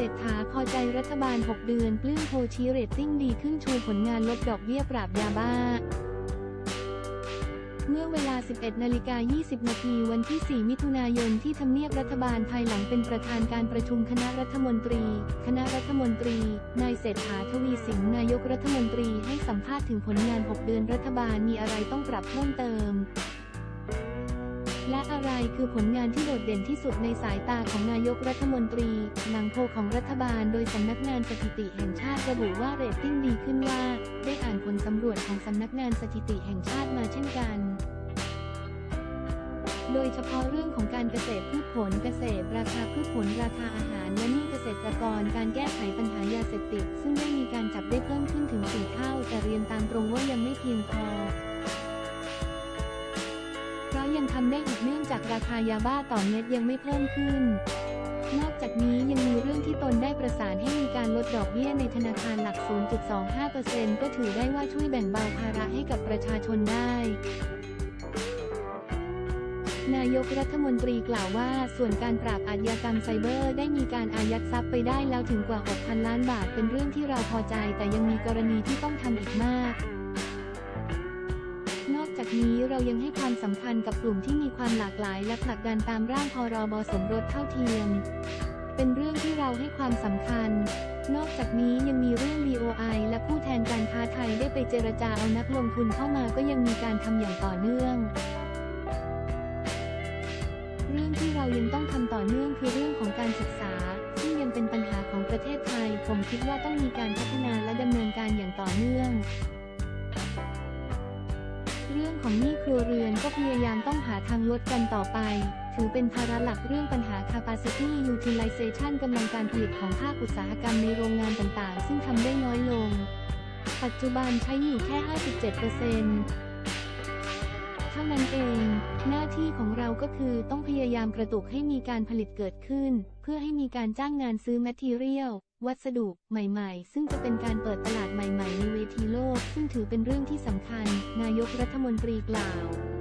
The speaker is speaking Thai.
ศรษฐาพอใจรัฐบาล 6 เดือนปลื้มโพชีเรตติ้งดีขึ้นชูผลงานลดดอกเบี้ยปราบยาบ้า เมื่อเวลา 11 นาฬิกา 20 นาทีวันที่ 4 มิถุนายนที่ทำเนียบรัฐบาลภายหลังเป็นประธานการประชุมคณะรัฐมนตรี คณะรัฐมนตรี นายเศรษฐาทวีสินนายกรัฐมนตรีให้สัมภาษณ์ถึงผลงาน 6 เดือนรัฐบาลมีอะไรต้องปรับเพิ่มเติม และอะไรคือผลงานที่โดดเด่นที่สุดในสายตาของนายกรัฐมนตรีหลังโพของรัฐบาลโดยสำนักงานสถิติแห่งชาติระบุว่าเรตติ้งดีขึ้นว่า ได้อ่านผลสำรวจของสำนักงานสถิติแห่งชาติมาเช่นกันโดยเฉพาะเรื่องของการเกษตรพืชผลเกษตร ราคาพืชผลราคาอาหาร และหนี้เกษตรกรการแก้ไขปัญหายาเสพติด ซึ่งได้มีการจับได้เพิ่มขึ้นถึง 4 เท่า แต่เรียนตามตรงว่ายังไม่เพียงพอ ยังทำได้อีกเนื่องจากราคายาบ้าต่อเม็ดยังไม่เพิ่มขึ้น นอกจากนี้ยังมีเรื่องที่ตนได้ประสานให้มีการลดดอกเบี้ยในธนาคารหลัก 0.25%ก็ถือได้ว่าช่วยแบ่งเบาภาระให้กับประชาชนได้นายกรัฐมนตรีกล่าวว่า ส่วนการปราบอาชญากรรมไซเบอร์ได้มีการอายัดทรัพย์ไปได้แล้วถึงกว่า 6,000 ล้านบาทเป็นเรื่องที่เราพอใจ แต่ยังมีกรณีที่ต้องทำอีกมาก นอกจากนี้เรายังให้ความสำคัญกับกลุ่มที่มีความหลากหลาย และผลักดันตามร่างพรบสมรสเท่าเทียม เป็นเรื่องที่เราให้ความสำคัญ นอกจากนี้ยังมีเรื่อง BOI และผู้แทนการค้าไทยได้ไปเจรจาเอานักลงทุนเข้ามาก็ยังมีการทำอย่างต่อเนื่อง เรื่องที่เรายังต้องทำต่อเนื่องคือเรื่องของการศึกษา ซึ่งยังเป็นปัญหาของประเทศไทย ผมคิดว่าต้องมีการพัฒนาและดำเนินการอย่างต่อเนื่อง รื่องของหนี้ครัวเรือนก็พยายามต้องหาทางลดกันต่อไป ถือเป็นภาระหลักเรื่องปัญหา capacity utilization กำลังการผลิตของภาคอุตสาหกรรมในโรงงานต่างๆ ซึ่งทำได้น้อยลง ปัจจุบันใช้อยู่แค่ 57%เท่านั้นเอง หน้าที่ของเราก็คือต้องพยายามกระตุกให้มีการผลิตเกิดขึ้น เพื่อให้มีการจ้างงานซื้อแมทเทียล วัสดุใหม่ๆ ซึ่งจะเป็นการเปิดตลาดใหม่ๆ ในเวทีโลก ซึ่งถือเป็นเรื่องที่สำคัญ นายกรัฐมนตรีกล่าว